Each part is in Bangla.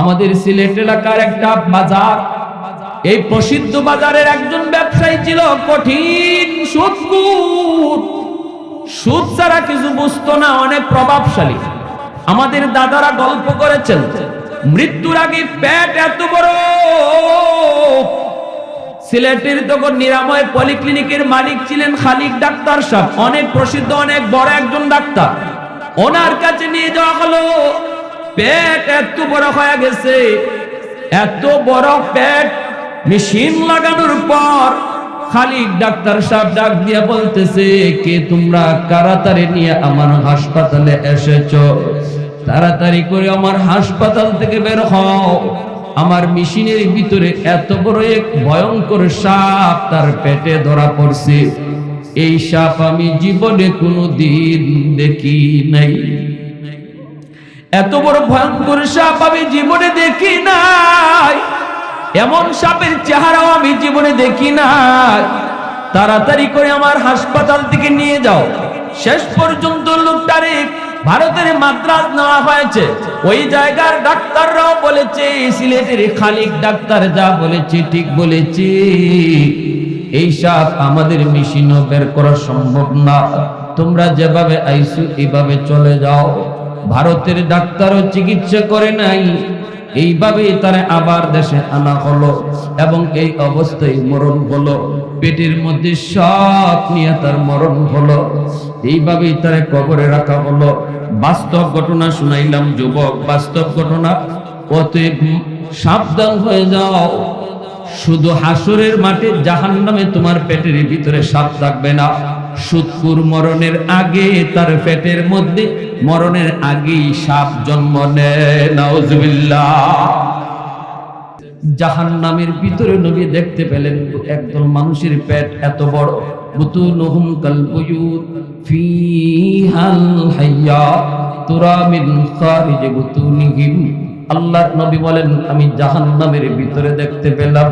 আমাদের সিলেট এলাকার একটা বাজার। এই প্রসিদ্ধ বাজারের একজন ব্যবসায়ী ছিল কঠিন সুদ ছাড়া কিছু বুঝতো না, অনেক প্রভাবশালী। আমাদের দাদারা গল্প করেছেন, মৃত্যুর আগে পেট এত বড়। সিলেটের তখন নিরাময় পলিক্লিনিকের মালিক ছিলেন খালিক ডাক্তার সাহেব। অনেক প্রসিদ্ধ, অনেক বড় একজন ডাক্তার। ওনার কাছে নিয়ে যাওয়া হলো। পেট এত বড় হয়ে গেছে। এত বড় পেট মেশিন লাগানোর পর খালিক ডাক্তার সাহেব ডাক দিয়া বলতেছে, কে তোমরা কারাতারে নিয়ে আমার হাসপাতালে এসেছ? তাড়াতাড়ি করে আমার হাসপাতাল থেকে বের হও। আমার মেশিনের ভিতরে এত বড় এক ভয়ঙ্কর সাপ তার পেটে ধরা পড়ছে। এই সাপ আমি জীবনে কোনো দিন দেখি নাই। এত বড় ভয়ঙ্কর সাপ আমি জীবনে দেখি নাই। এমন সাপের চেহারাও আমি জীবনে দেখি নাই। তাড়াতাড়ি করে আমার হাসপাতাল থেকে নিয়ে যাও। শেষ পর্যন্ত লোকটারে ভারতের মাদ্রাজ নেওয়া হয়েছে। ওই জায়গার ডাক্তাররাও বলেছে সিলেটের খালিক ডাক্তার যা বলেছে, ঠিক বলেছে। এই সাপ আমাদের মেশিনও বের করা সম্ভব না। তোমরা যেভাবে আইসু এভাবে চলে যাও। ভারতের ডাক্তারও চিকিৎসা করে নাই। এইভাবেই তারা আবার দেশে আনা হলো এবং এই অবস্থায় মরণ হলো। পেটের মধ্যে সব নিয়ে তার মরণ হলো। এইভাবেই তারা কবরে রাখা হলো। বাস্তব ঘটনা শুনাইলাম, যুবক, বাস্তব ঘটনা। অতএব সাবধান হয়ে যাও। শুধু হাসরের মাঠে জাহান নামে তোমার পেটের ভিতরে সাপ থাকবে না। সুৎকুর মরণের আগে, তার পেটের মধ্যে মরণের আগেই সাপ জন্ম নেয়। জাহান নামের ভিতরে নবী দেখতে পেলেন একদল মানুষের পেট এত বড়। নবী বলেন, আমি জাহান্নামের ভিতরে দেখতে পেলাম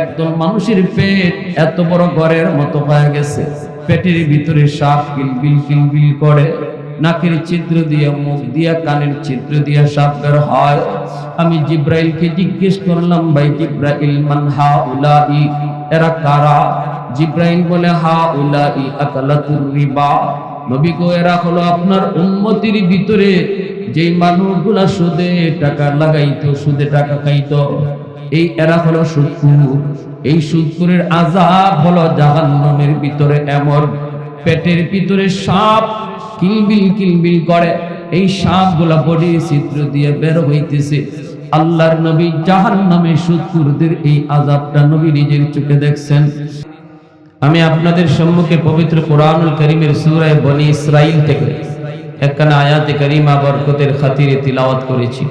একদল মানুষের পেট এত বড় ঘরের মতো হয়ে গেছে। পেটের ভিতরে সাপ কিলবিল কিলবিল করে, নাকের ছিদ্র দিয়ে, মুখ দিয়া, কানের ছিদ্র দিয়া সাপ বের হয়। আমি জিব্রাইলকে জিজ্ঞেস করলাম, ভাই জিব্রাইল, মান হা উলাই এরা কারা? জিব্রাইল বলে হা উলাই আকালাতুর রিবা। নবী গো এরা হলো আপনার উম্মতির ভিতরে, যেই মানুষগুলা সুদে টাকা লাগাইতো, সুদে টাকা খাইতো। এই এরা হলো সুদকুর এই সুদকুরের আজাব হলো জাহান্নামের ভিতরে এমন পেটের ভিতরে সাপ কিলবিল কিলবিল করে। এই সাপগুলা বডির চিত্র দিয়ে বের হইতেছে। আল্লাহর নবী জাহান্নামে সুদকুরদের এই আজাবটা নবী নিজের চোখে দেখছেন। আমি আপনাদের সম্মুখে পবিত্র কোরআনুল করিমের সুরায় বনি ইসরাইল থেকে একখানা আয়াতে করিমা বরকতের খাতিরে তিলাওয়াত করেছি।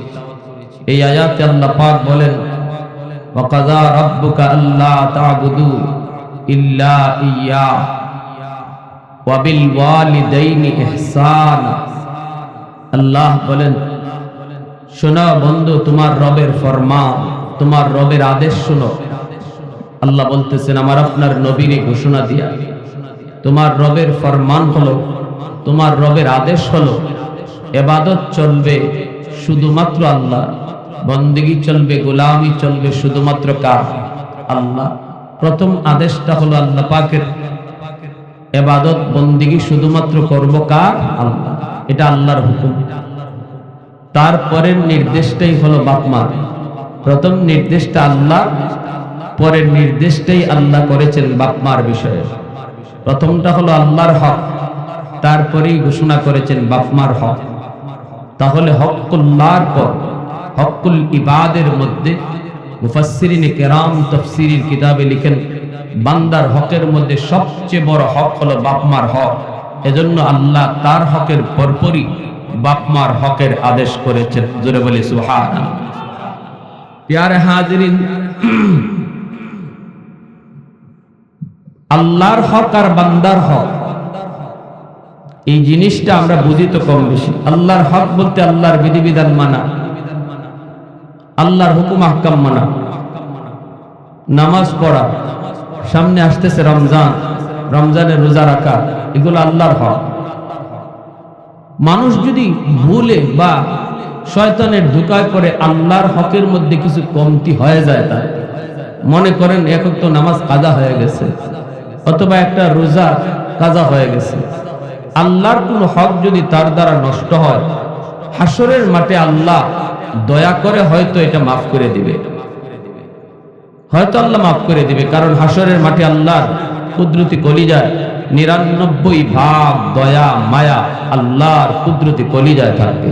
এই আয়াতে আল্লাহ পাক বলেন وقضى ربك ألا تعبدوا إلا إياه وبالوالدين إحسانا আল্লাহ বলেন শোনো বন্ধু তোমার রবের ফরমান তোমার রবের আদেশ শোনো আল্লাহ বলতেছেন আমার আপনার নবীরে ঘোষণা দিয়া তোমার রবের ফরমান হলো তোমার রবের আদেশ হলো এবাদত চলবে শুধুমাত্র আল্লাহ বন্দিগি চলবে, গোলামি চলবে শুধুমাত্র কার আল্লাহ, প্রথম আদেশটা হলো আল্লাহ পাকের। এবাদত, বন্দিগি শুধুমাত্র করব কার? আল্লাহ। এটা আল্লাহর হুকুম। তারপরের নির্দেশটাই হলো বাপমার প্রথম নির্দেশটা আল্লাহ, পরের নির্দেশটাই আল্লাহ করেছেন বাপমার বিষয়ে। প্রথমটা হলো আল্লাহর হক, তারপরেই ঘোষণা করেছেন বাপমার হক। তাহলে হক হকুল্লাহর পর হকুল ইবাদের মধ্যে মুফাসসিরিনে কেরাম তফসিরির কিতাবে লিখেন, বান্দার হকের মধ্যে সবচেয়ে বড় হক হলো বাপমার হক। এজন্য আল্লাহ তার হকের পরপরই বাপমার হকের আদেশ করেছেন। জোরে বলি সুহান প্যারে হাজিরিন, আল্লাহর হক আর বান্দার হক, এই জিনিসটা আমরা বুঝি তো কম বেশি। আল্লাহর হক বলতে আল্লাহর বিধিবিধান মানা। আল্লাহর হুকুম আহকাম মানা। নামাজ পড়া। সামনে আসতেছে রমজান। রমজানের রোজা রাখা, এগুলো আল্লাহর হক। মানুষ যদি ভুলে বা শয়তানের ধোকায় পড়ে, আল্লাহর হকের মধ্যে কিছু কমতি হয়ে যায় তার। মনে করেন একক তো নামাজ কাজা হয়ে গেছে, অথবা একটা রোজা কাজা হয়ে গেছে। আল্লাহর কোন হক যদি তার দ্বারা নষ্ট হয় হাসরের মাঠে আল্লাহ দয়া করে হয়তো এটা মাফ করে দিবে। হয়তো আল্লাহ মাফ করে দিবে, কারণ হাসরের মাঠে আল্লাহর কুদরতি কলিজায় নিরানব্বই ভাগ দয়া, মায়া আল্লাহর কুদরতি কলিজায় থাকবে।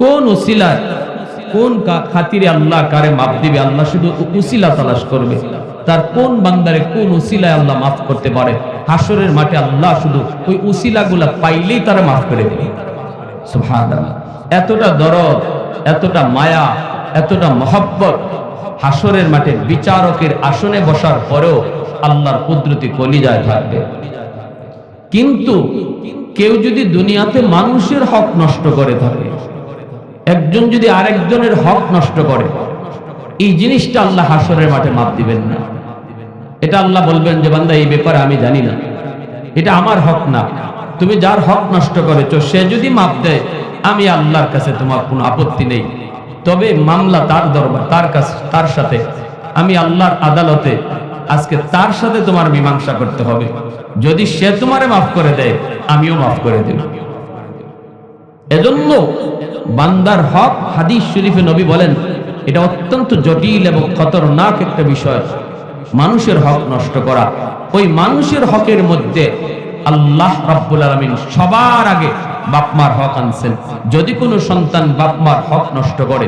কোন উসিলায়, কোন খাতিরে আল্লাহ কারে মাফ দিবে? আল্লাহ শুধু উসিলা তালাশ করবে। তার কোন বান্দারে কোন উসিলায় আল্লাহ মাফ করতে পারে? হাসরের মাঠে আল্লাহ শুধু ওই উসিলাগুলা পাইলেই তারা মাফ করে দেবে। এতটা দরদ এতটা মায়া, এতটা মহব্বত হাসরের মাঠে বিচারকের আসনে বসার পরেও আল্লাহর কুদরতি কলিজায় থাকবে। কিন্তু কেউ যদি দুনিয়াতে মানুষের হক নষ্ট করে থাকে, একজন যদি আরেকজনের হক নষ্ট করে, এই জিনিসটা আল্লাহ হাসরের মাঠে মাপ দিবেন না। এটা আল্লাহ বলবেন যে, বান্দা, এই ব্যাপারে আমি জানি না। এটা আমার হক না। তুমি যার হক নষ্ট করেছ, সে যদি মাপ দেয় আমি আল্লাহর কাছে তোমার কোনো আপত্তি নেই। তবে মামলা তার দরবার, তার কাছে, তার সাথে। আমি আল্লাহর আদালতে আজকে তার সাথে তোমার মীমাংসা করতে হবে। যদি সে তোমারে মাফ করে দেয়, আমিও মাফ করে দেব। এজন্য বান্দার হক হাদিস শরীফে নবী বলেন, এটা অত্যন্ত জটিল এবং খতরনাক একটা বিষয়। মানুষের হক নষ্ট করা। ওই মানুষের হকের মধ্যে আল্লাহ রাব্বুল আলামিন সবার আগে বাপমার হক আনছেন। যদি কোনো সন্তান বাপমার হক নষ্ট করে,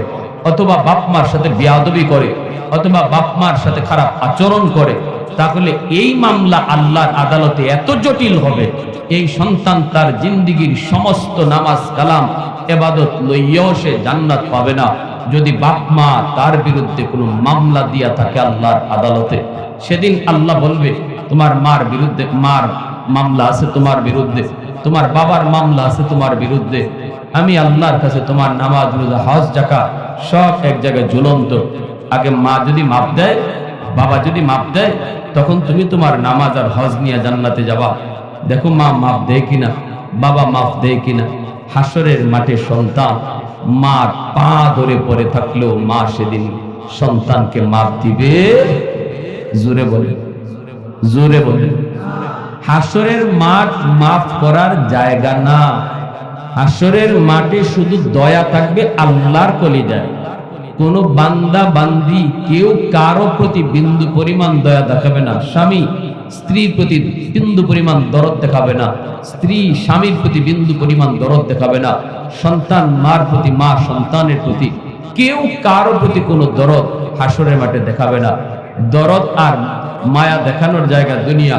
অথবা বাপমার সাথে বিয়াদবি করে, অথবা বাপমার সাথে খারাপ আচরণ করে, তাহলে এই মামলা আল্লাহর আদালতে এত জটিল হবে। এই সন্তান তার জিন্দিগির সমস্ত নামাজ, কালাম, এবাদত লইয়াও সে জান্নাত পাবে না। যদি বাপ মা তার বিরুদ্ধে কোনো মামলা দিয়া থাকে আল্লাহর আদালতে, সেদিন আল্লাহ বলবে, তোমার মার বিরুদ্ধে, মার মামলা আছে তোমার বিরুদ্ধে। তোমার বাবার মামলা আছে তোমার বিরুদ্ধে। আমি আল্লাহর কাছে তোমার নামাজ, রোজা, হজ জাকা সব এক জায়গায় ঝুলন্ত। আগে মা যদি মাপ দেয়, বাবা যদি মাপ দেয়, তখন তুমি তোমার নামাজ আর হজ নিয়ে জান্নাতে যাবা। দেখো মা মাপ দেয় কিনা, বাবা মাপ দেয় কিনা। হাসরের মাঠে সন্তান মার পা ধরে পড়ে থাকলেও মা সেদিন সন্তানকে মাপ দিবে। জোরে বলে জোরে বলে। হাসরের মাঠ মাফ করার জায়গা না। হাসরের মাঠে শুধু দয়া থাকবে আল্লাহর কলিজায়। কোন বান্দা, বান্দি কেউ কারও প্রতি বিন্দু পরিমাণ দয়া দেখাবে না। স্বামী স্ত্রীর প্রতি বিন্দু পরিমাণ দরদ দেখাবে না। স্ত্রী স্বামীর প্রতি বিন্দু পরিমাণ দরদ দেখাবে না। সন্তান মার প্রতি, মা সন্তানের প্রতি কেউ কারও প্রতি কোনো দরদ হাসরের মাঠে দেখাবে না। দরদ আর মায়া দেখানোর জায়গা দুনিয়া।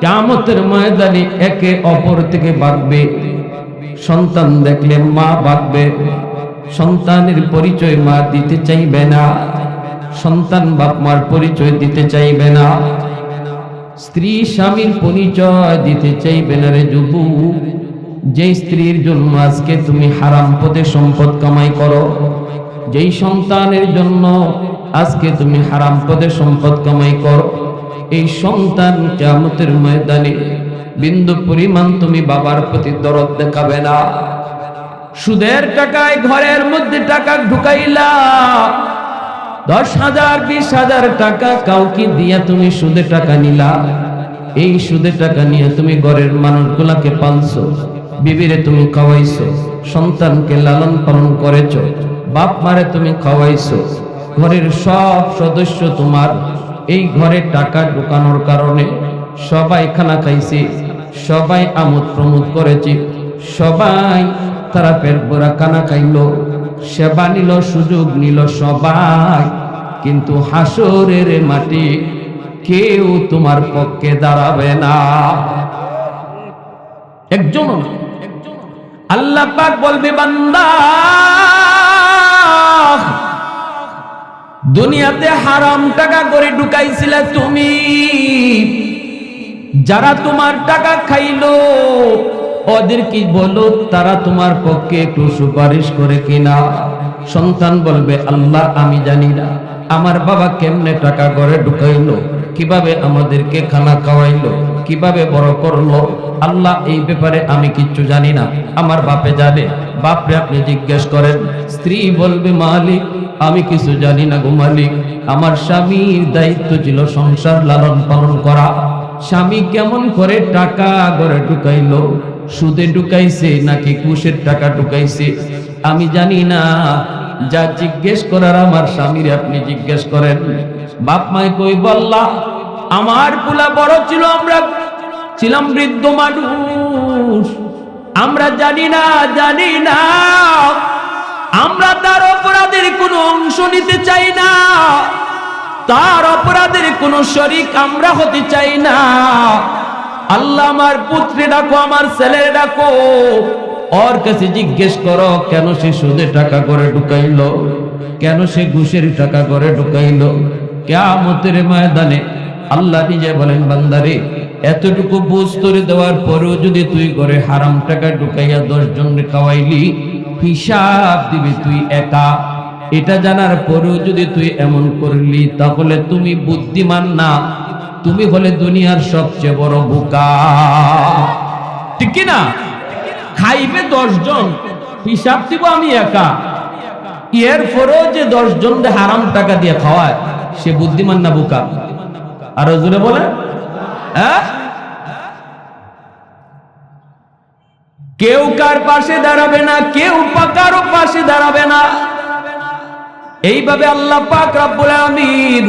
কিয়ামতের ময়দানে একে অপর থেকে বাঁকবে সন্তান দেখলে মা বাঁকবে সন্তানের পরিচয় মা দিতে চাইবে না। সন্তান বাপ মার পরিচয় দিতে চাইবে না। স্ত্রী স্বামীর পরিচয় দিতে চাইবে না রে যুবু। যে স্ত্রীর জন্য আজকে তুমি হারাম পদে সম্পদ কামাই করো। যেই সন্তানের জন্য আজকে তুমি হারাম পদে সম্পদ কামাই করো। এই সন্তান কেমতের ময়দানে বিন্দু পরিমাণ তুমি বাবার প্রতি দরদ দেখাবে না। সুদের টাকায়, ঘরের মধ্যে টাকা ঢুকাইলা। দশ হাজার, বিশ হাজার টাকা কাউকে দিয়া তুমি সুদে টাকা নিলা। এই সুদে টাকা নিয়ে তুমি ঘরের মানুষগুলাকে পালছো, বিবিরে তুমি খাওয়াইছো, সন্তানকে লালন পালন করেছ, বাপ মারে তুমি খাওয়াইছো। ঘরের সব সদস্য তোমার এই ঘরে টাকা ঢুকানোর কারণে সবাই খানা খাইছে, সবাই আমোদ প্রমোদ করেছে, সবাই তারা পেট ভরা কানা খাইলো, সেবা নিল, সুযোগ নিল সবাই। কিন্তু হাসরের মাটি কেউ তোমার পক্ষে দাঁড়াবে না। একজন আল্লাহ পাক বলবে, বান্দা দুনিয়াতে হারাম টাকা করে ঢুকাইছিলে তুমি। যারা তোমার টাকা খাইলো, ওদের কি বলো, তারা তোমার পক্ষে একটু সুপারিশ করে কিনা? সন্তান বলবে, আল্লাহ, আমি জানি না, আমার বাবা কেমনে টাকা করে ঢুকাইলো, কীভাবে আমাদেরকে খানা খাওয়াইলো, কীভাবে বড় করল? আল্লাহ, এই ব্যাপারে আমি কিচ্ছু জানি না, আমার বাপে জানে। বাপরে আপনি জিজ্ঞেস করেন, স্ত্রী বলবে, মালিক, আমি কিছু জানি না গো মালিক। আমার স্বামীর দায়িত্ব ছিল সংসার লালন পালন করা। স্বামী কেমন করে টাকা ঘরে ঢুকাইলো? সুদে ঢুকাইছে নাকি কুশের টাকা ঢুকাইছে? আমি জানি না। যা জিজ্ঞেস করার আমার স্বামীর আপনি জিজ্ঞেস করেন। বাপ মায় কই বললা আমার পোলা বড় ছিল, আমরা ছিলাম বৃদ্ধ মানুষ। আমরা জানি না জানি না। আমরা তার অপরাধের কোনো অংশ নিতে চাই না। তার অপরাধের কোনো শরিক আমরা হতে চাই না। আল্লাহ আমার পুত্রে ডাকো, আমার ছেলের ডাকো। ওর কাছে জিজ্ঞেস করো, কেন সে সুদে টাকা করে ঢুকাইলো? কেন সে ঘুষের টাকা করে ঢুকাইলো? কেমতের ময়দানে আল্লাহ নিজে বলেন, বান্দারে এতটুকু বুঝ তোরে দেওয়ার পরেও যদি তুই করে হারাম টাকা ঢুকাইয়া দশ জন খাওয়াইলি, হিসাব দিবি তুই একা। এটা জানার পরেও যদি তুই এমন করলি, তাহলে তুমি বুদ্ধিমান না। তুমি হলে দুনিয়ার সবচেয়ে বড় বোকা। ঠিক না? খাইবে দশজন, হিসাব দিব আমি একা। এর পরেও যে দশজন হারাম টাকা দিয়ে খাওয়ায়, সে বুদ্ধিমান না বোকা। আরও জোরে বলে হ্যাঁ? কেউ কার পাশে দাঁড়াবে না, কেউ পাকারও পাশে দাঁড়াবে না। এইভাবে আল্লাহ পাক রাব্বুল আমিন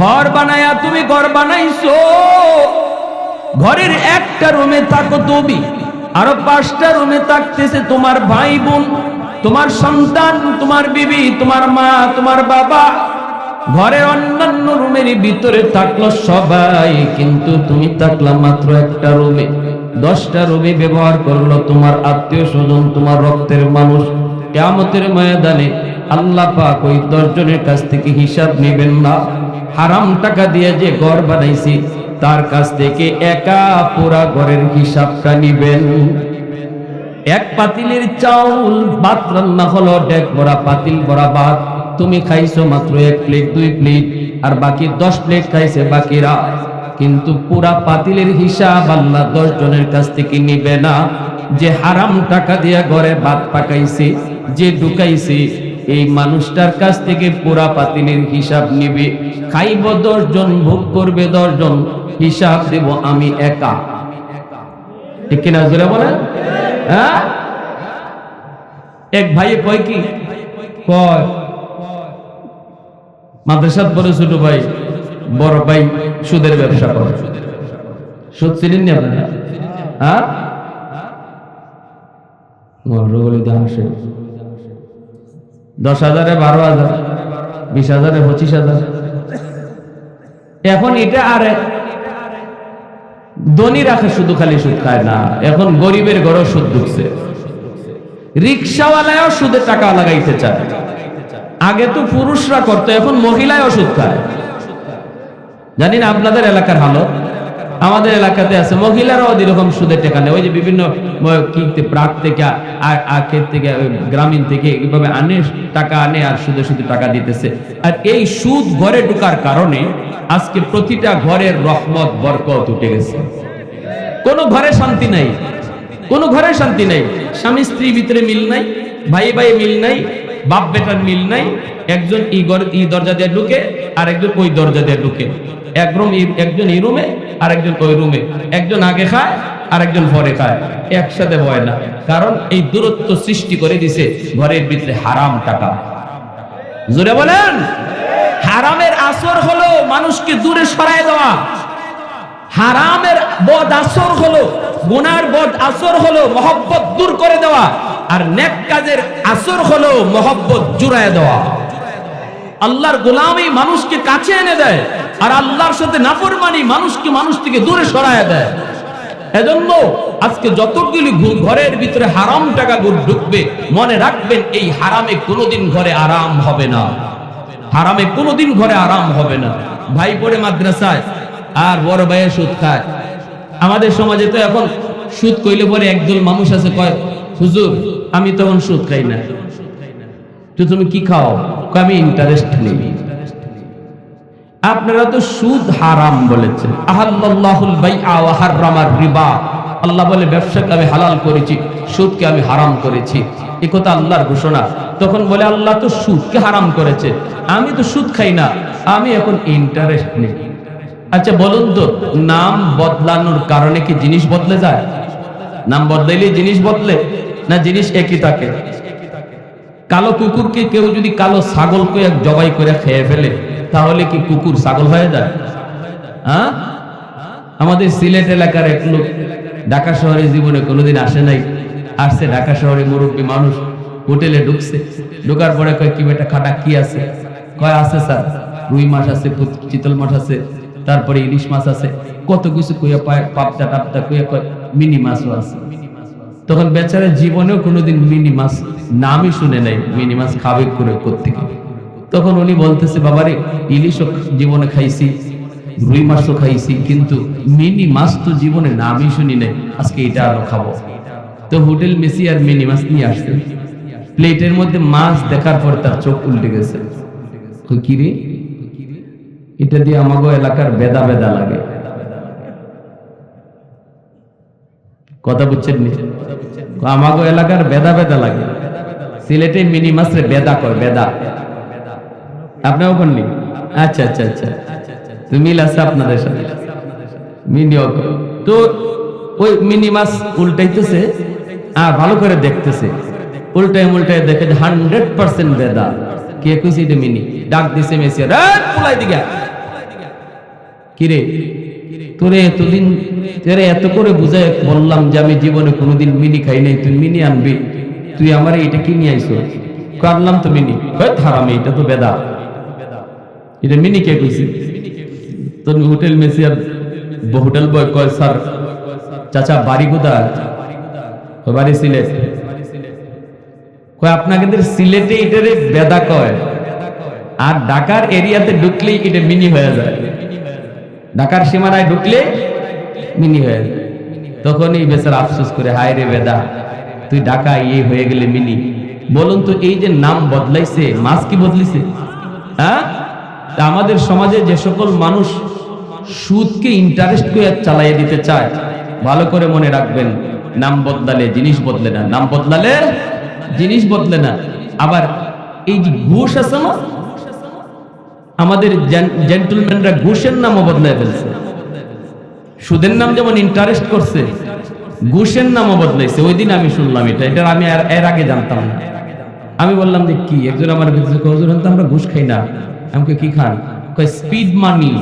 ঘর বানায়া তুমি ঘর বানাইছো। ঘরের একটা রুমে থাকো তুমি, আরও পাঁচটা রুমে থাকতেছে তোমার ভাই বোন, তোমার সন্তান, তোমার বিবি, তোমার মা, তোমার বাবা। ঘরের অন্যান্য রুমের ভিতরে থাকল সবাই, কিন্তু তুমি থাকলা মাত্র একটা রুমে। দশটা রুমে ব্যবহার করল তোমার আত্মীয় স্বজন, তোমার রক্তের মানুষ। কেমতের ময়দানে আল্লাহ পাক ওই দশজনের কাছ থেকে হিসাব নেবেন না। হারাম টাকা দিয়ে যে ঘর বানাইছি, তার কাছ থেকে একা পুরা ঘরের হিসাবটা নিবেন। এক পাতিলের চাউল, ভাত রান্না হলো, ডেক ভরা পাতিল ভরা ভাত। তুমি খাইছো মাত্র এক প্লেট, দুই প্লেট, আর বাকি দশ প্লেট খাইছে বাকিরা। কিন্তু পুরা পাতিলের হিসাব আল্লাহ দশ জনের কাছ থেকে নিবে না। যে হারাম টাকা দিয়ে ঘরে ভাত পাকাইছে, যে ঢুকাইছে, এই মানুষটার কাছ থেকে পুরা পাতিলের হিসাব নিবে। খাইব দশজন ভোগ করবে দশজন হিসাব দেব আমি একা। ঠিক কিনা জোরে বলেন? হ্যাঁ? এক ভাই কয় কি? কয়। মাদ্রাসাত বড় ছোট ভাই, বড় ভাই সুদের ব্যবসা করে। সুদ ছিলেন নি আপনারা? হ্যাঁ? মহরগলিতে আসে। দশ হাজারে বারো হাজার, বিশ হাজারে পঁচিশ হাজার। এখন এটা আর ধনী রাখে শুধু খালি সুদ খায় না। এখন গরিবের ঘরেও সুদ ঢুকছে। রিক্সাওয়ালায়ও সুদে টাকা লাগাইতে চায়। আগে তো পুরুষরা করতো, এখন মহিলায়ও সুদ খায়। জানি না আপনাদের এলাকার হালত? আমাদের এলাকাতে আছে, মহিলারাও এরকম সুদের টাকা নেয়, ওই যে বিভিন্ন প্রাক থেকে আর আখের থেকে গ্রামীণ থেকে এইভাবে আনে, টাকা আনে আর সুদে সুদে টাকা দিতেছে। আর এই সুদ ঘরে ঢুকার কারণে আজকে প্রতিটা ঘরের রহমত, বরকত উঠে গেছে। কোনো ঘরে শান্তি নাই। কোনো ঘরে শান্তি নাই। স্বামী স্ত্রী ভিতরে মিল নাই, ভাই ভাই মিল নাই বাপ বেটার মিল নাই, একজন ই ই দরজা দিয়ে ঢুকে আর একজন ওই দরজা দিয়ে ঢুকে। এক রুম একজন এই রুমে আর একজন ওই রুমে। একজন আগে খায় আর একজন পরে খায়। একসাথে হয় না। কারণ এই দূরত্ব সৃষ্টি করে দিছে ঘরের ভিতরে হারাম টাকা। জোরে বলেন? হারামের আসর হলো মানুষকে দূরে সরায় দেওয়া। হারামের বদ আসর হলো, গুনার বদ আসর হলো, মহব্বত দূর করে দেওয়া। আর নেক কাজের আসর হলো মহব্বত জুড়ায় দেওয়া। আল্লাহর গোলামি মানুষকে কাছে এনে দেয়, আর আল্লাহর সাথে নাফরমানি মানুষকে মানুষ থেকে দূরে সরায় দেয়। এজন্য আজকে যতগুলি ঘরের ভিতরে হারাম টাকা ঢুকবে, মনে রাখবেন এই হারামে কোনোদিন ঘরে আরাম হবে না। হারামে কোনোদিন ঘরে আরাম হবে না। ভাই পড়ে মাদ্রাসায়, আর বড় ভাইয়ের সুদ খায়। আমাদের সমাজে তো এখন সুদ কইলে পরে একদল মানুষ আছে, কয়, হুজুর আমি তখন সুদ খাই না। তো তুমি কি খাও? আমি ইন্টারেস্ট নেই। আপনারা তো সুদ হারাম বলেছেন। আহাল্লাহুল বাইআ ওয়া হাররামার রিবা। আল্লাহ বলে, ব্যবসাকে আমি হালাল করেছি, সুদকে আমি হারাম করেছি। এ কথা আল্লাহর ঘোষণা। তখন বলে, আল্লাহ তো সুদকে হারাম করেছে। আমি তো সুদ খাই না। আমি এখন ইন্টারেস্ট নেই। আচ্ছা বলুন তো, নাম বদলানোর কারণে কি জিনিস বদলে যায়? নাম বদলাইলে জিনিস বদলে? না জিনিস একই থাকে। কালো কুকুরকে কেউ যদি কালো ছাগলকে এক জবাই করে খেয়ে ফেলে, তাহলে কি কুকুর ছাগল হয়ে যায়? হ্যাঁ? আমাদের সিলেট এলাকার এক লোক ঢাকা শহরে জীবনে কোনোদিন আসে নাই। আসছে ঢাকা শহরে মুরব্বী মানুষ, হোটেলে ঢুকছে। ঢোকার পরে কয়, কি বেটা, খাটা কি আছে? কয়, আছে স্যার, রুই মাছ আছে চিতল মাছ আছে, তারপরে ইলিশ মাছ আছে। কত কিছু কইয়া পায় পাপটা টাপটা কইয়া কয়, মিনি মাছও আছে। তখন বেচারা জীবনেও কোনোদিন মিনি মাছ নামই শুনে নাই। মিনি মাছ খাবে করে করতে তখন উনি বলতেছে, বাবারে, ইলিশও জীবনে খাইছি, রুই মাছও খাইছি, কিন্তু মিনি মাছ তো জীবনে নামই শুনি নাই। আজকে এটা আরও খাব। তো হোটেল মেসি আর মিনি মাছ নিয়ে আসছে। প্লেটের মধ্যে মাছ দেখার পর তার চোখ উল্টে গেছে। কি রে? এটা দিয়ে আমাগো এলাকার বেদা বেদা লাগে। কথা বুঝছেন নি? আমাগো এলাকার বেদা বেদা লাগে। সিলেটে মিনি মাসরে বেদা কয়, বেদা। আপনাও করনি আচ্ছা আচ্ছা আচ্ছা। তো আছে আপনাদের সাথে? মিনি তো ওই মিনি মাছ উল্টাইতেছে, আর ভালো করে দেখতেছে। উল্টাই উল্টাই দেখে হান্ড্রেড পার্সেন্ট বেদা। কে এটা মিনি? ডাক দিছে মেসি পুলাই দিকে কিরে? তোরে এতদিন তোরে এত করে বুঝাই বললাম যে আমি জীবনে কোনোদিন মিনি খাই নাই, তুই মিনি আনবি। তুই আমার এটা কি নিয়ে আইসো? কাটলাম তো মিনি। হারামি এটা তো বেদা। এটা মিনি কে কইছি? তো হোটেল মেসিয়ার হোটেল বয় কয়, স্যার, চাচা, বাড়ি কোথায়? বাড়ি সিলেট। কয় আপনাদের সিলেটে এটারে বেদা কয়। আর ঢাকার এরিয়াতে ঢুকলেই এটা মিনি হয়ে যায়। ঢাকার সীমানায় ঢুকলে মিনি হয়ে যায়। তখন এই বেচার আফসোস করে, হায় রে বেদা, তুই ঢাকা ইয়ে হয়ে গেলে মিনি। বলুন তো, এই যে নাম বদলাইছে, মাছ কি বদলিছে? হ্যাঁ? আমাদের সমাজে যে সকল মানুষ সুদকে ইন্টারেস্ট করে চালাইয়ে দিতে চায়, ভালো করে মনে রাখবেন, নাম বদলালে জিনিস বদলে না, নাম বদলালে জিনিস বদলে না। আবার এই যে ঘুষ আছে না আমাদের জেন্টলম্যানরা ঘুষের নামও বদলায় ফেলছে। সুদের নাম যেমন ইন্টারেস্ট করছে ঘুষের নামও বদলাইছে। ওই দিন আমি শুনলাম এটা। এটা আমি এর আগে জানতাম না। আমি বললাম যে কি? একজন আমার হুজুর, তো আমরা ঘুষ খাই না। আমাকে কি খান? কয় স্পিড মানি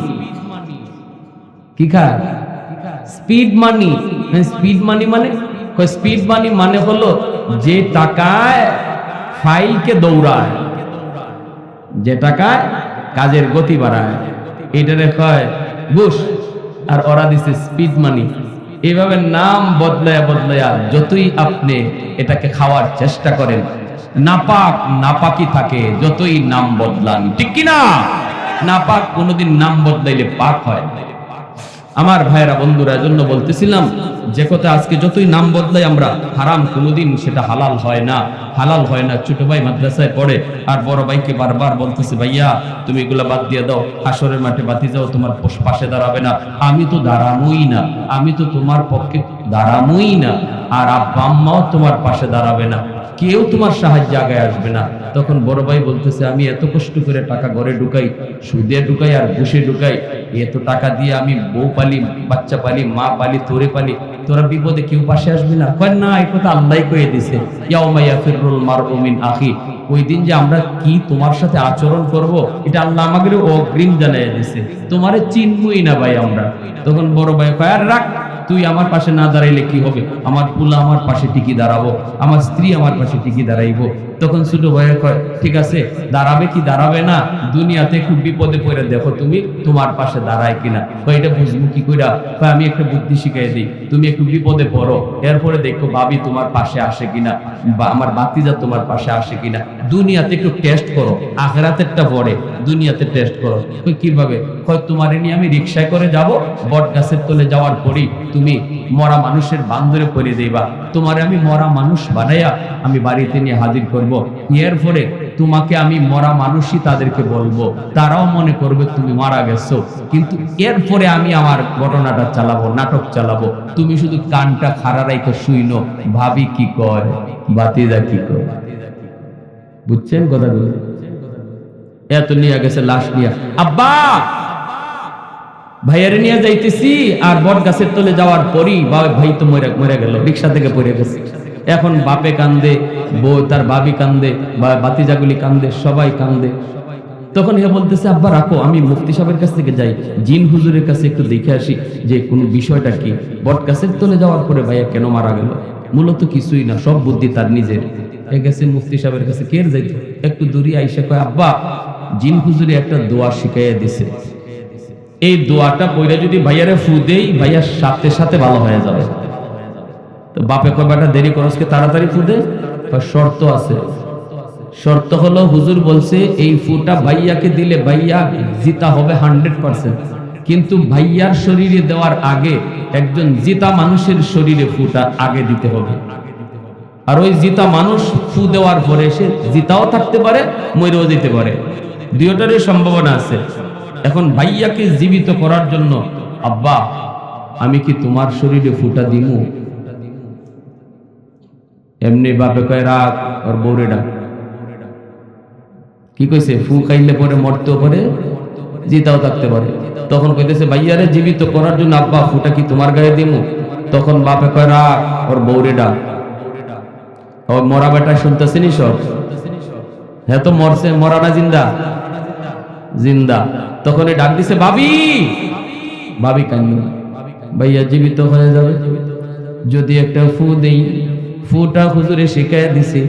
কি খান? স্পিড মানি স্পিড মানি মানে? কয় স্পিড মানি মানে হলো যে টাকায় ফাইলকে দৌড়ায়। যে টাকায় কাজের গতি বাড়ায়। এটারে কয় ঘুষ আর ওরা দিছে স্পিড মানি এইভাবে নাম বদলায়া বদলায়া যতই আপনি এটাকে খাওয়ার চেষ্টা করেন, নাপাক নাপাকি থাকে যতই নাম বদলান। ঠিক কিনা? নাপাক কোনোদিন নাম বদলাইলে পাক হয়। আমার ভাইয়েরা, বন্ধুরা জন্য বলতেছিলাম, যে কথা আজকে যতই নাম বদলাই আমরা, হারাম কোনোদিন সেটা হালাল হয় না, হালাল হয় না। ছোট ভাই মাদ্রাসায় পড়ে, আর বড় ভাইকে বারবার বলতেছে, ভাইয়া, তুমি এগুলা বাদ দিয়ে দাও, হাসরের মাঠে বাতি যাও, তোমার পাশে দাঁড়াবে না। আমি তো দাঁড়ানোই না, আমি তো তোমার পক্ষে দাঁড়ানোই না, আর আব্বা আম্মাও তোমার পাশে দাঁড়াবে না। কেউ তোমার সাহায্য আগে আসবে না। তখন বড় ভাই বলতেছে, আমি এত কষ্ট করে টাকা ঘরে ঢুকাই, সুদে ঢুকাই আর ঘুষে ঢুকাই, এত টাকা দিয়ে আমি বউ পালি, বাচ্চা পালি, মা পালি, তোরে পালি, তোরা বিপদে কেউ পাশে আসবি না? কয়, না এই কথা আল্লাহ কয়ে দিছে। আখি। ওই দিন যে আমরা কি তোমার সাথে আচরণ করব, এটা আল্লাহ আমাকে অগ্রিম জানাই দিছে। তোমারে চিনবই না ভাই আমরা। তখন বড় ভাই কয়, আর রাখ তুই আমার পাশে না দাঁড়াইলে কি হবে? আমার পুলা আমার পাশে টিকি দাঁড়াবো, আমার স্ত্রী আমার পাশে টিকি দাঁড়াইবো। তখন ছোট ভাইয়ের কয়, ঠিক আছে, দাঁড়াবে কি দাঁড়াবে না? দুনিয়াতে খুব বিপদে পড়ে দেখো তুমি, তোমার পাশে দাঁড়ায় কিনা? কয়, এটা বুঝব কি কইরা? কয়, আমি একটা বুদ্ধি শিখাই দিই, তুমি একটু বিপদে পড়ো, এরপরে দেখো ভাবি তোমার পাশে আসে কিনা, বা আমার বাতিজা তোমার পাশে আসে কিনা। দুনিয়াতে একটু টেস্ট করো, আখেরাতেরটা পরে দুনিয়াতে টেস্ট করো। কই কীভাবে? কয়, তোমার নিয়ে আমি রিক্সায় করে যাব, বট গাছের তলে যাওয়ার পরই তুমি মরা মানুষের বান্ধরে পরে দেবা তোমার আমি মরা মানুষ বানাইয়া আমি বাড়িতে নিয়ে হাজির করব। এর পরে তোমাকে আমি মরা মানুষই তাদেরকে বলব। তারাও মনে করবে তুমি মারা গেছো। কিন্তু এরপরে আমি আমার ঘটনাটা চালাবো, নাটক চালাবো। তুমি শুধু কানটা খাড়া রাইকে শুইনো, ভাবি কি কয় বাতিদা কি কয়। বুঝছেন কথাগুলো? এত নিয়ে গেছে লাশ নিয়ে। আব্বা! ভাইয়ারে নিয়ে যাইতেছি, আর বট গাছের তলে যাওয়ার পরই ভাই তো মরে মরে গেল, রিক্সা থেকে পড়ে গেছে। এখন বাপে কান্দে, বউ তার বাবি কান্দে, বা বাতিজাগুলি কান্দে, সবাই কান্দে। তখন হে বলতেছে, আব্বা, রাখো, আমি মুফতি সাহেবের কাছ থেকে যাই। জিন হুজুরের কাছে একটু দেখে আসি যে কোন বিষয়টা কি। বট গাছের তলে যাওয়ার পরে ভাইয়া কেন মারা গেল? মূলত কিছুই না, সব বুদ্ধি তার নিজের। এ গেছে মুফতি সাহেবের কাছে, কে যাইত? একটু দূরে আইসা কয়, আব্বা, জিন হুজুরে একটা দোয়া শিখাইয়া দিছে। এই দোয়াটা পইরা যদি ভাইয়ারে ফু দেই, ভাইয়ার সাথে সাথে ভালো হয়ে যাবে। তো বাপে কয় দেরি করসকে তাড়াতাড়ি ফু দে কয়, শর্ত আছে। শর্ত হলো, হুজুর বলছে, এই ফুটা ভাইয়াকে দিলে ভাইয়া জিতা হবে হান্ড্রেড পার্সেন্ট। কিন্তু ভাইয়ার শরীরে দেওয়ার আগে একজন জিতা মানুষের শরীরে ফুটা আগে দিতে হবে। আর ওই জিতা মানুষ ফু দেওয়ার পরে সে জিতাও থাকতে পারে, মরেও দিতে পারে। দুইটারই সম্ভাবনা আছে। এখন ভাইয়াকে জীবিত করার জন্য, আব্বা, আমি কি তোমার শরীরে ফুটা দিমু? এমনি বাপে কয়, রাখ, ওর বউরে ডাক। কি কইছে? ফু খাইলে পরে মরতেও পারে, জিতাও থাকতে পারে। তখন কইতেছে ভাইয়ারে জীবিত করার জন্য আব্বা, ফুটা কি তোমার গায়ে দিমু? তখন বাপে কয়, রাখ, ওর বউরে ডাক। ওর মরা বেটা শুনতেছিনি সব? হ্যাঁ তো মরছে, মরা না জিন্দা? জিন্দা। তখন ডাক দিছে, ভাবি! ভাবি কান্দ ভাইয়া, জীবিত হয়ে যাবে। যদি একটা ফু দেই ফুটা হুজুরে শিখাইয়া দিছে।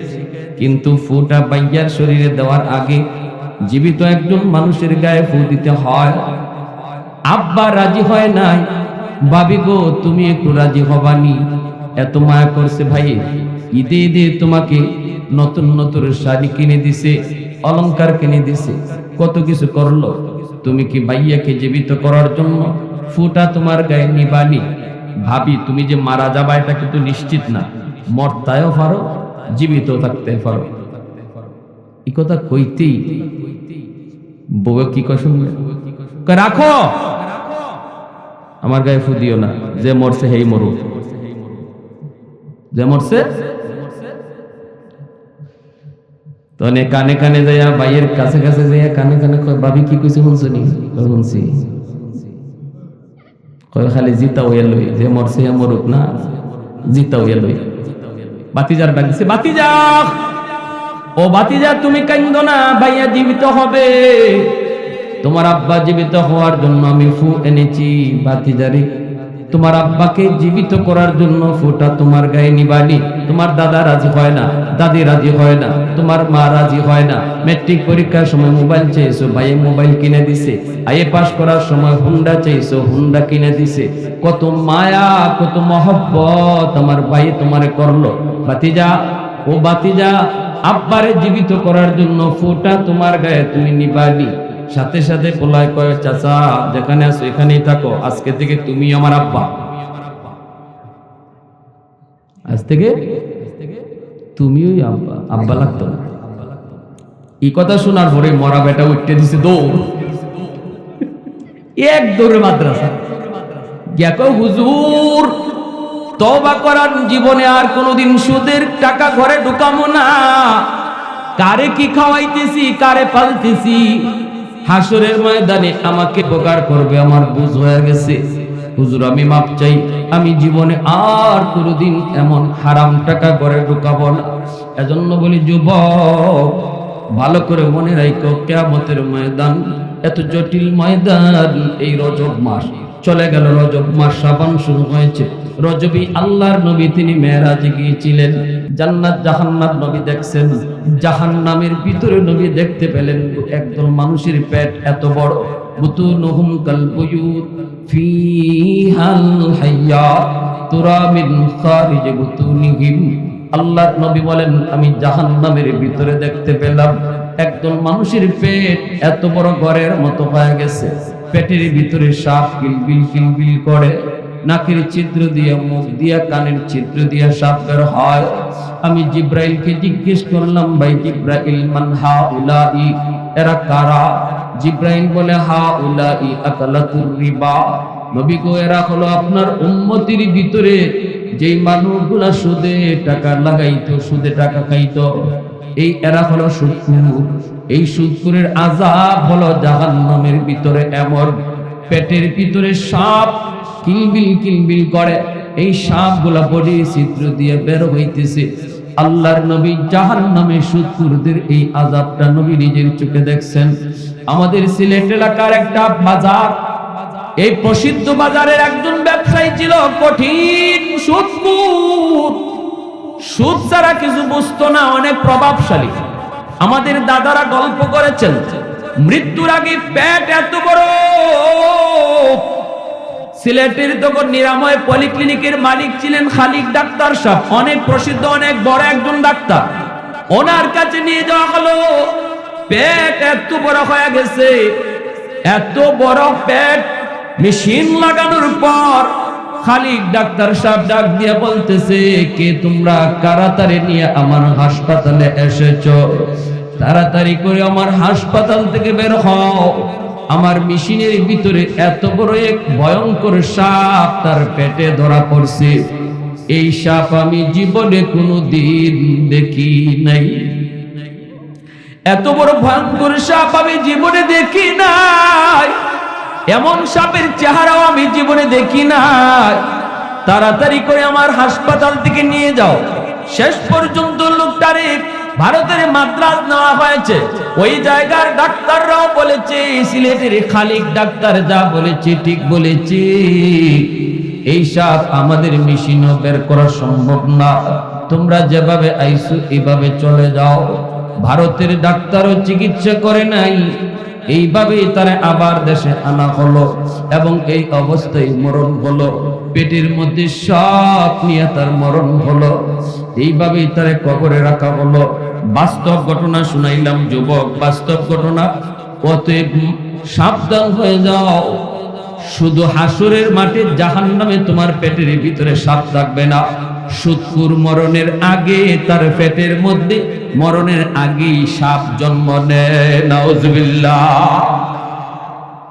কিন্তু ফুটা ভাইয়ার শরীরে দেওয়ার আগে জীবিত একজন মানুষের গায়ে ফু দিতে হয়। আব্বা রাজি হয় নাই ভাবি গো, তুমি একটু রাজি হবানি। এত মায়া করছে ভাই। ঈদে ঈদে তোমাকে নতুন নতুন শাড়ি কিনে দিছে, অলংকার কিনে দিছে। কত কিছু করল। তুমি কি ভাইয়াকে জীবিত করার জন্য ফুটা তোমার গায়ে নিবানি? ভাবি, তুমি যে মারা যাবা, এটা কিন্তু নিশ্চিত না। মরতায়ও পারো জীবিত থাকতে পারো এই কথা কইতেই বউ কি কয়, রাখো! আমার গায়ে ফু দিও না যে মরছে হেই মরুক। যে মরছে? তনে কানে কানে যাইয়া ভাইয়ের কাছে কাছে যাইয়া কানে কানে কয় ভাবি কি কইছে শুনছো নি? শুনছি। কয় খালি জিতা হইয়া লই যে মরছে মরুক না জিতা হইয়া লই। বাতিজার ডাক দিছে, বাতিজা! ও বাতিজা, তুমি কান্দো না, ভাইয়া জীবিত হবে। তোমার আব্বা জীবিত হওয়ার জন্য আমি ফু এনেছি। বাতিজারে তোমার আব্বাকে জীবিত করার জন্য ফুটা তোমার গায়ে নিবানি। তোমার দাদা রাজি হয় না, দাদি রাজি হয় না, তোমার মা রাজি হয় না। মেট্রিক পরীক্ষার সময় মোবাইল চেয়েছো ভাইয়ে মোবাইল কিনে দিছে। আইএ পাস করার সময় হুন্ডা চেয়েছো হুন্ডা কিনে দিছে। কত মায়া, কত মহব্বত আমার ভাই তোমারে করল। বাতিজা ও বাতিজা আব্বারে জীবিত করার জন্য ফুটা তোমার গায়ে তুমি নিবানি। সাথে সাথে পোলায় কয়, চাচা, যেখানে আছো এখানেই থাকো। আজকে থেকে তুমি আমার আব্বা। আজ থেকে তুমিও আব্বা আব্বা লাগতো না। এই কথা শোনার পরে মরা বেটা উঠতে দিছে দৌড়। এক দৌড়ে মাদ্রাসা। গেকো হুজুর তবা করার জীবনে আর কোনোদিন সুদের টাকা ঘরে ঢুকামো না। কারে কি খাওয়াইতেছি, কারে পালতেছি? হাসরের ময়দানে আমাকে উপকার করবে, আমার বুঝ হয়ে গেছে। হুজুর, আমি মাপ চাই, আমি জীবনে আর কোনোদিন এমন হারাম টাকা করে ঢুকাবো না। এজন্য বলি, যুবক, ভালো করে মনে রাখো, কেয়ামতের ময়দান এত জটিল ময়দান, এই রজব মাস চলে গেল, রজব মাস সাবান শুরু হয়েছে। রজবী আল্লাহর নবী তিনি মেয়েরাজে গিয়েছিলেন। জান্নাত জাহান্নাত নবী দেখছেন। জাহান্নামের ভিতরে নবী দেখতে পেলেন একদল মানুষের পেট এত বড়। বুতুনুহুম কালবুয়ুত ফিহাল নবী বলেন, আমি জাহান্নামের ভিতরে দেখতে পেলাম। একদল মানুষের পেট এত বড় ঘরের মতো হয়ে গেছে। পেটের ভিতরে সাপ কিলবিল কিলবিল করে। নাকের ছিদ্র দিয়ে, মুখ দিয়ে, কানের ছিদ্র দিয়ে সাপ বের হয়। আমি জিব্রাইলকে জিজ্ঞেস করলাম, ভাই জিব্রাইল, মান হা উলাই এরা কারা? জিব্রাইল বলে হা উলাই আকালাতুর রিবা। নবী গো এরা হলো আপনার উম্মতির ভিতরে। যেই মানুষগুলা সুদে টাকা লাগাইতো, সুদে টাকা খাইতো, এই এরা হলো সুদকুর এই সুদকুরের আজাব হলো জাহান্নামের ভিতরে এমন পেটের ভিতরে সাপ কিলবিল কিলবিল করে। এই সাপগুলা বডি ছিদ্র দিয়ে বের হইতেছে। আল্লাহর নবী জাহান্নামে সুদকুরদের এই আজাবটা নবী নিজের চোখে দেখছেন। আমাদের সিলেট এলাকার একটা বাজার। এই প্রসিদ্ধ বাজারের একজন ব্যবসায়ী ছিল কঠিন সুদকুর সুদ ছাড়া কিছু বুঝতো না, অনেক প্রভাবশালী। আমাদের দাদারা গল্প করেছেন, মৃত্যুর আগে পেট এত বড় সিলেটের তখন নিরাময় পলিক্লিনিকের মালিক ছিলেন খালিক ডাক্তার সাহেব অনেক প্রসিদ্ধ, অনেক বড় একজন ডাক্তার। ওনার কাছে নিয়ে যাওয়া হলো। পেট এত বড় হয়ে গেছে। এত বড় পেট মেশিন লাগানোর পর খালিক ডাক্তার সাহেব ডাক দিয়ে বলতেছে, কে তোমরা কারাতারে নিয়ে আমার হাসপাতালে এসেছ? তাড়াতাড়ি করে আমার হাসপাতাল থেকে বের হও। আমার মেশিনের ভিতরে এত বড় এক ভয়ঙ্কর সাপ তার পেটে ধরা পড়ছে। এই সাপ আমি জীবনে কোনো দিন দেখি নাই। এত বড় ভয়ঙ্কর সাপ আমি জীবনে দেখি নাই। এমন সাপের চেহারাও আমি জীবনে দেখি নাই। তাড়াতাড়ি করে আমার হাসপাতাল থেকে নিয়ে যাও। শেষ পর্যন্ত লোকটারে ভারতের মাদ্রাজ নেওয়া হয়েছে। ওই জায়গার ডাক্তাররাও বলেছে, সিলেটের খালিক ডাক্তার যা বলেছে ঠিক বলেছে। এই সাপ আমাদের মেশিনও বের করা সম্ভব না। তোমরা যেভাবে আইসু, এভাবে চলে যাও। ভারতের ডাক্তারও চিকিৎসা করে নাই। এইভাবেই তারা আবার দেশে আনা হলো এবং এই অবস্থায় মরণ হলো। পেটের মধ্যে সব নিয়ে তার মরণ হলো। এইভাবেই তারা কবরে রাখা হলো। বাস্তব ঘটনা শুনাইলাম, যুবক, বাস্তব ঘটনা। অতএব সাবধান হয়ে যাও। শুধু হাসুরের মাঠে জাহান নামে তোমার পেটের ভিতরে সাপ থাকবে না। সুৎকুর মরণের আগে তার পেটের মধ্যে, মরণের আগেই সাপ জন্ম নেয়। নাউজুবিল্লাহ।